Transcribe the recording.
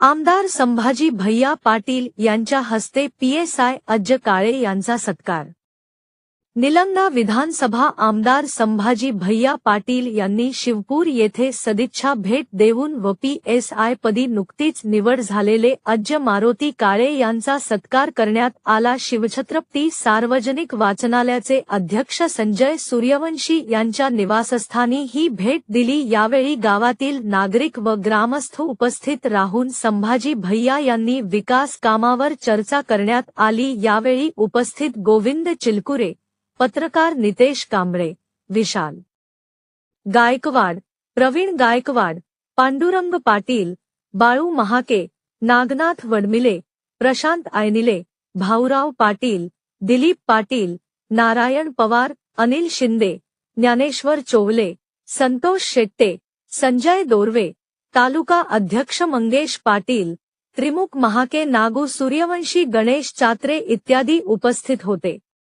आमदार संभाजी भैया पाटील यांच्या हस्ते पीएसआय अज्ज काळे यांचा सत्कार. निलंगा विधानसभा आमदार संभाजी भैया पाटील यांनी शिवपूर येथे सदिच्छा भेट देऊन व पीएसआय पदी नुकतीच निवड झालेले अज्ज मारुती काळे यांचा सत्कार करण्यात आला. शिवछत्रपती सार्वजनिक वाचनालयाचे अध्यक्ष संजय सूर्यवंशी यांच्या निवासस्थानी ही भेट दिली. यावेळी गावातील नागरिक व ग्रामस्थ उपस्थित राहून संभाजी भैया यांनी विकास कामावर चर्चा करण्यात आली. यावेळी उपस्थित गोविंद चिलकुरे पत्रकार नितेश कांबळे, विशाल. गायकवाड, प्रवीण गायकवाड, पांडुरंग पाटील, बाळू महाके, नागनाथ वडमिले, प्रशांत आयनिले, भाऊराव पाटील, दिलीप पाटील, नारायण पवार, अनिल शिंदे, ज्ञानेश्वर चोवले, संतोष शेट्टे, संजय दोरवे, तालुका अध्यक्ष मंगेश पाटील, त्रिमुख महाके, नागू सूर्यवंशी, गणेश चात्रे इत्यादी उपस्थित होते.